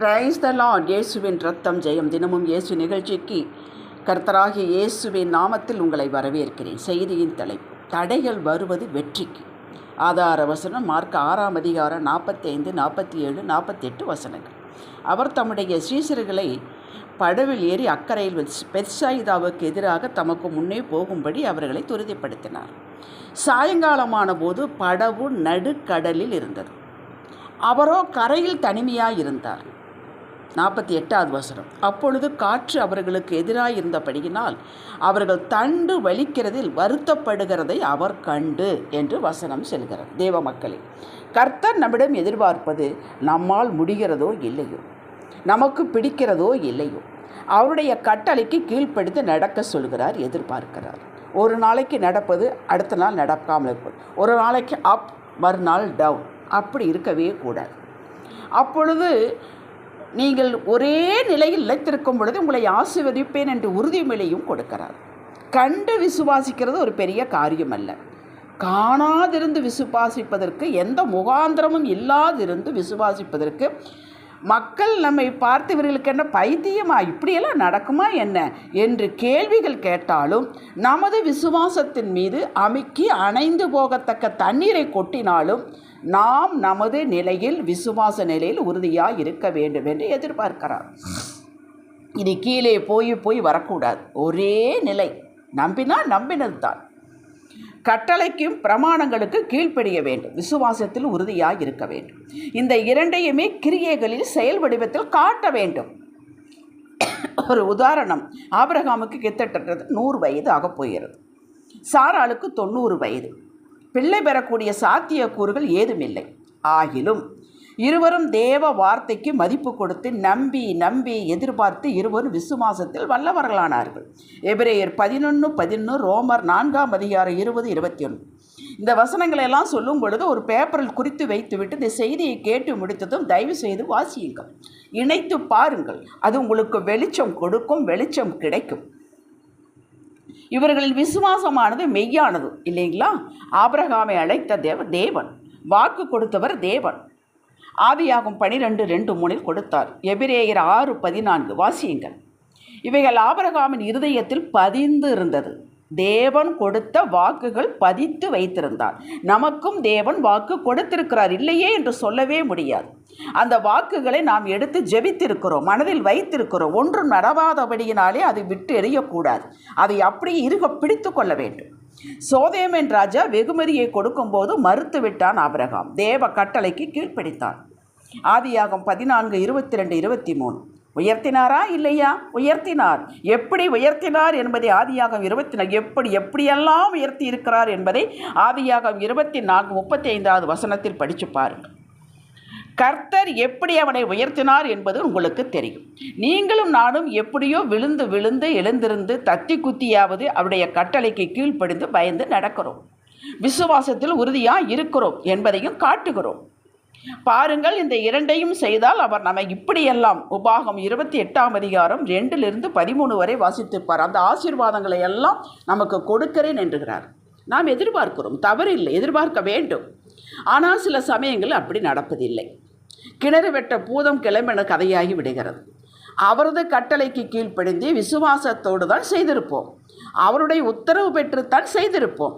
Praise the Lord இயேசுவின் ரத்தம் ஜெயம். தினமும் இயேசு நிகழ்ச்சிக்கு கர்த்தராகிய இயேசுவின் நாமத்தில் உங்களை வரவேற்கிறேன். செய்தியின் தலை தடைகள் வருவது வெற்றிக்கு. ஆதார வசனம் மார்க் ஆறாம் அதிகாரம் நாற்பத்தைந்து நாற்பத்தி ஏழு நாற்பத்தெட்டு வசனங்கள். அவர் தம்முடைய சீசர்களை படவில் ஏறி அக்கறையில் பெர்சாயிதாவுக்கு எதிராக தமக்கு முன்னே போகும்படி அவர்களை துரிதப்படுத்தினார். சாயங்காலமான போது படவு நடுக்கடலில் இருந்தது. அவரோ கரையில் தனிமையாக இருந்தார். நாற்பத்தி எட்டாவது வசனம். அப்பொழுது காற்று அவர்களுக்கு எதிராக இருந்தபடியினால் அவர்கள் தண்டு வலிக்கிறதில் வருத்தப்படுகிறதை அவர் கண்டு என்று வசனம் செல்கிறார் தேவ மக்களே கர்த்தர் நம்மிடம் எதிர்பார்ப்பது நம்மால் முடிகிறதோ இல்லையோ? நமக்கு பிடிக்கிறதோ இல்லையோ? அவருடைய கட்டளைக்கு கீழ்ப்படுத்தி நடக்க சொல்கிறார் எதிர்பார்க்கிறார். ஒரு நாளைக்கு நடப்பது அடுத்த நாள் நடக்காமல் இருப்பது ஒரு நாளைக்கு அப் மறுநாள் டவுன் அப்படி இருக்கவே கூடாது. அப்பொழுது நீங்கள் ஒரே நிலையில் நிலைத்திருக்கும் பொழுது உங்களை ஆசீர்வதிப்பேன் என்று உறுதிமொழியும் கொடுக்கிறார். கண்டு விசுவாசிக்கிறது ஒரு பெரிய காரியம் அல்ல காணாதிருந்து விசுவாசிப்பதற்கு எந்த முகாந்திரமும் இல்லாதிருந்து விசுவாசிப்பதற்கு மக்கள் நம்மை பார்த்து இவர்களுக்கு என்ன பைத்தியமா இப்படியெல்லாம் நடக்குமா என்ன என்று கேள்விகள் கேட்டாலும் நமது விசுவாசத்தின் மீது அமுக்கி அணைந்து போகத்தக்க தண்ணீரை கொட்டினாலும் நாம் நமது நிலையில் விசுவாச நிலையில் உறுதியாக இருக்க வேண்டும் என்று எதிர்பார்க்கிறார். இனி கீழே போய் போய் வரக்கூடாது. ஒரே நிலை. நம்பினால் நம்பினது தான் கட்டளைக்கும் பிரமாணங்களுக்கு கீழ்ப்படிய வேண்டும். விசுவாசத்தில் உறுதியாக இருக்க வேண்டும். இந்த இரண்டையுமே கிரியைகளில் செயல் வடிவத்தில் காட்ட வேண்டும். ஒரு உதாரணம். ஆபிரகாமுக்கு கிட்டத்தட்ட நூறு வயது ஆகப் போகிறது. சாராளுக்கு தொண்ணூறு வயது. பிள்ளை பெறக்கூடிய சாத்தியக்கூறுகள் ஏதுமில்லை. ஆகிலும் இருவரும் தேவ வார்த்தைக்கு மதிப்பு கொடுத்து நம்பி நம்பி எதிர்பார்த்து இருவரும் விசுவாசத்தில் வல்லவர்களானார்கள். எபிரேயர் பதினொன்று பதினொன்று ரோமர் நான்காம் அதிகாரம் இருபது இருபத்தி ஒன்று இந்த வசனங்களை எல்லாம் சொல்லும் பொழுது ஒரு பேப்பரில் குறித்து வைத்துவிட்டு இந்த செய்தியை கேட்டு முடித்ததும் தயவு செய்து வாசியுங்கள். இணைத்து பாருங்கள். அது உங்களுக்கு வெளிச்சம் கொடுக்கும் வெளிச்சம் கிடைக்கும். இவர்களின் விசுவாசமானது மெய்யானது இல்லைங்களா? ஆபிரகாமை அழைத்த தேவ தேவன். வாக்கு கொடுத்தவர் தேவன். ஆவியாகும் பனிரெண்டு ரெண்டு மூணில் கொடுத்தார். எபிரேயர் ஆறு பதினான்கு வாசியுங்கள். இவைகள் ஆபரகாமின் இருதயத்தில் பதிந்து இருந்தது. தேவன் கொடுத்த வாக்குகள் பதித்து வைத்திருந்தார். நமக்கும் தேவன் வாக்கு கொடுத்திருக்கிறார். இல்லையே என்று சொல்லவே முடியாது. அந்த வாக்குகளை நாம் எடுத்து ஜெபித்திருக்கிறோம் மனதில் வைத்திருக்கிறோம். ஒன்றும் நடவாதபடியினாலே அதை விட்டு எறியக்கூடாது. அதை அப்படியே இருக பிடித்து கொள்ள வேண்டும். சோதேமன் ராஜா வெகுமதியை கொடுக்கும்போது மறுத்து விட்டான் ஆபிரகாம். தேவ கட்டளைக்கு கீழ்ப்பிடித்தான். ஆதியாகம் பதினான்கு இருபத்தி ரெண்டு இருபத்தி மூணு. உயர்த்தினாரா இல்லையா? உயர்த்தினார். எப்படி உயர்த்தினார் என்பதை ஆதியாகம் இருபத்தி நாலு எப்படி எப்படியெல்லாம் உயர்த்தி இருக்கிறார் என்பதை ஆதியாகம் இருபத்தி நான்கு முப்பத்தி ஐந்தாவது வசனத்தில் படித்து பாருங்கள் கர்த்தர் எப்படி அவனை உயர்த்தினார் என்பது உங்களுக்கு தெரியும். நீங்களும் நானும் எப்படியோ விழுந்து விழுந்து எழுந்திருந்து தத்தி குத்தியாவது அவருடைய கட்டளைக்கு கீழ்ப்படிந்து பயந்து நடக்கிறோம். விசுவாசத்தில் உறுதியாக இருக்கிறோம் என்பதையும் காட்டுகிறோம். பாருங்கள் இந்த இரண்டையும் செய்தால் அவர் நம்மை இப்படியெல்லாம் உபாகம் இருபத்தி எட்டாம் அதிகாரம் ரெண்டிலிருந்து பதிமூணு வரை வாசித்திருப்பார். அந்த ஆசீர்வாதங்களை எல்லாம் நமக்கு கொடுக்கிறேன் என்றுகிறார் நாம் எதிர்பார்க்கிறோம் தவறில்லை எதிர்பார்க்க வேண்டும். ஆனால் சில சமயங்கள் அப்படி நடப்பதில்லை. கிணறு வெட்ட பூதம் கிளம்பின கதையாகி விடுகிறது. அவரது கட்டளைக்கு கீழ்ப்படிந்து விசுவாசத்தோடு தான் செய்திருப்போம். அவருடைய உத்தரவு பெற்றுத்தான் செய்திருப்போம்.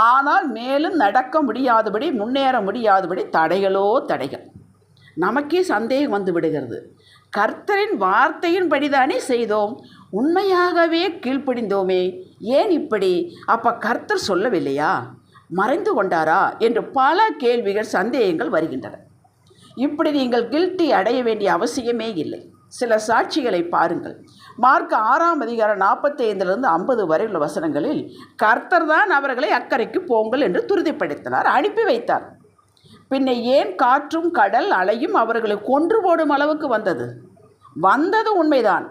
ஆனால் மேலும் நடக்க முடியாதபடி முன்னேற முடியாதபடி தடைகளோ தடைகள். நமக்கே சந்தேகம் வந்து விடுகிறது. கர்த்தரின் வார்த்தையின் படிதானே செய்தோம். உண்மையாகவே கீழ்ப்படிந்தோமே. ஏன் இப்படி? அப்போ கர்த்தர் சொல்லவில்லையா? மறைந்து கொண்டாரா? என்று பல கேள்விகள் சந்தேகங்கள் வருகின்றன. இப்படி நீங்கள் கில்ட்டி அடைய வேண்டிய அவசியமே இல்லை. சில சாட்சிகளை பாருங்கள். மார்க் ஆறாம் அதிகாரம் நாற்பத்தி ஐந்திலிருந்து ஐம்பது வரை உள்ள வசனங்களில் கர்த்தர் தான் அவர்களை அக்கறைக்கு போங்கள் என்று துரிதப்படுத்தினார் அனுப்பி வைத்தார். பின்ன ஏன் காற்றும் கடல் அலையும் அவர்களை கொன்று போடும் அளவுக்கு வந்தது? வந்தது உண்மைதான்.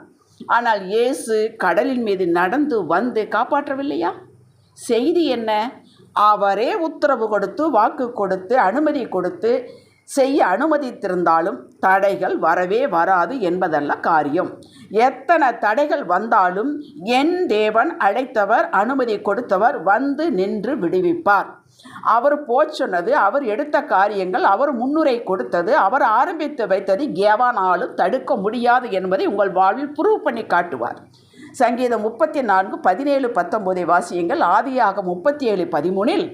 ஆனால் இயேசு கடலின் மீது நடந்து வந்து காப்பாற்றவில்லையா? செய்தி என்ன? அவரே உத்தரவு கொடுத்து வாக்கு கொடுத்து அனுமதி கொடுத்து செய்ய அனுமதித்திருந்தாலும் தடைகள் வரவே வராது என்பதல்ல காரியம். எத்தனை தடைகள் வந்தாலும் என் தேவன் அழைத்தவர் அனுமதி கொடுத்தவர் வந்து நின்று விடுவிப்பார். அவர் போச்சொன்னது அவர் எடுத்த காரியங்கள் அவர் முன்னுரை கொடுத்தது அவர் ஆரம்பித்து வைத்தது எவனாலும் தடுக்க முடியாது என்பதை உங்கள் வாழ்வில் ப்ரூவ் பண்ணி காட்டுவார். சங்கீதம் முப்பத்தி நான்கு பதினேழு பத்தொம்போதை வாசியங்கள் ஆதியாக முப்பத்தி ஏழு பதிமூணில்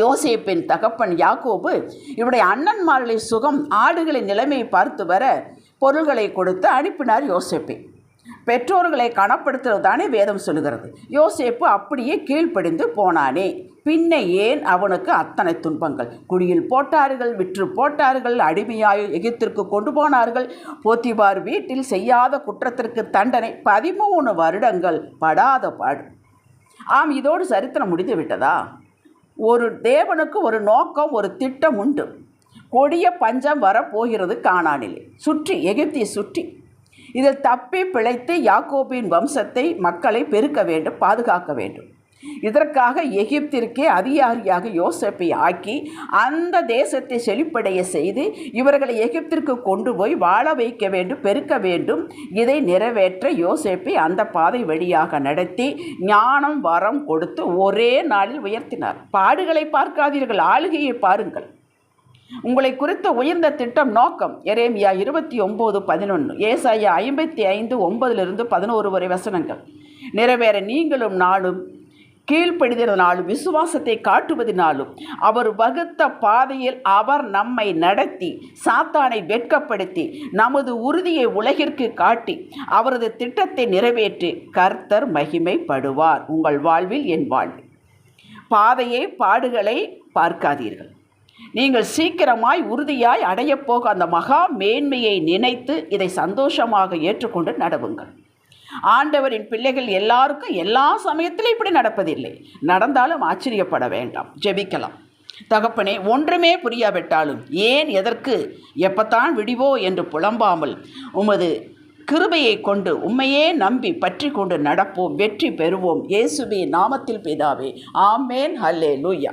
யோசேப்பின் தகப்பன் யாக்கோபு இவருடைய அண்ணன்மார்களை சுகம் ஆடுகளின் நிலைமையை பார்த்து வர பொருள்களை கொடுத்து அனுப்பினார் யோசேப்பை. பெற்றோர்களை கனப்படுத்துவது தானே வேதம் சொல்லுகிறது. யோசேப்பு அப்படியே கீழ்ப்படிந்து போனானே. பின்ன ஏன் அவனுக்கு அத்தனை துன்பங்கள்? குடியில் போட்டார்கள் விற்று போட்டார்கள் அடிமையாய் எகிப்திற்கு கொண்டு போனார்கள். போத்திபார் வீட்டில் செய்யாத குற்றத்திற்கு தண்டனை பதிமூணு வருடங்கள் படாத பாடு. ஆம் இதோடு சரித்திரம் முடிந்து விட்டதா? ஒரு தேவனுக்கு ஒரு நோக்கம் ஒரு திட்டம் உண்டு. கொடிய பஞ்சம் வரப்போகிறது காணானிலே சுற்றி எகிப்தியை சுற்றி. இதில் தப்பி பிழைத்து யாக்கோபின் வம்சத்தை மக்களை பெருக்க வேண்டும் பாதுகாக்க வேண்டும். இதற்காக எகிப்திற்கே அதிகாரியாக யோசேப்பை ஆக்கி அந்த தேசத்தை செழிப்படைய செய்து இவர்களை எகிப்திற்கு கொண்டு போய் வாழ வைக்க வேண்டும் பெருக்க வேண்டும். இதை நிறைவேற்ற யோசேப்பை அந்த பாதை வழியாக நடத்தி ஞானம் வரம் கொடுத்து ஒரே நாளில் உயர்த்தினார். பாடுகளை பார்க்காதீர்கள் ஆளுகையை பாருங்கள். உங்களை குறித்த உயர்ந்த திட்டம் நோக்கம். எரேமியா இருபத்தி ஒம்பது பதினொன்று ஏசாயா ஐம்பத்தி ஐந்து ஒன்பதிலிருந்து பதினோரு வரை வசனங்கள். நிறைவேற நீங்களும் நாளும் கீழ்ப்படிதலினாலும் விசுவாசத்தை காட்டுவதினாலும் அவர் வகுத்த பாதையில் அவர் நம்மை நடத்தி சாத்தானை வெட்கப்படுத்தி நமது உறுதியை உலகிற்கு காட்டி அவரது திட்டத்தை நிறைவேற்றி கர்த்தர் மகிமைப்படுவார். உங்கள் வாழ்வில் என் வாழ்வில். பாதையை பாடுகளை பார்க்காதீர்கள். நீங்கள் சீக்கிரமாய் உறுதியாய் அடையப்போக அந்த மகா மேன்மையை நினைத்து இதை சந்தோஷமாக ஏற்றுக்கொண்டு நடவுங்கள். ஆண்டவரின் பிள்ளைகள் எல்லாருக்கும் எல்லா சமயத்திலும் இப்படி நடப்பதில்லை. நடந்தாலும் ஆச்சரியப்பட வேண்டாம். ஜெபிக்கலாம். தகப்பனே ஒன்றுமே புரியாவிட்டாலும் ஏன் எதற்கு எப்பத்தான் விடிவோ என்று புலம்பாமல் உமது கிருபையை கொண்டு உண்மையே நம்பி பற்றி கொண்டு நடப்போம் வெற்றி பெறுவோம். இயேசுபி நாமத்தில் பிதாவே ஆமேன். ஹல்லே லூயா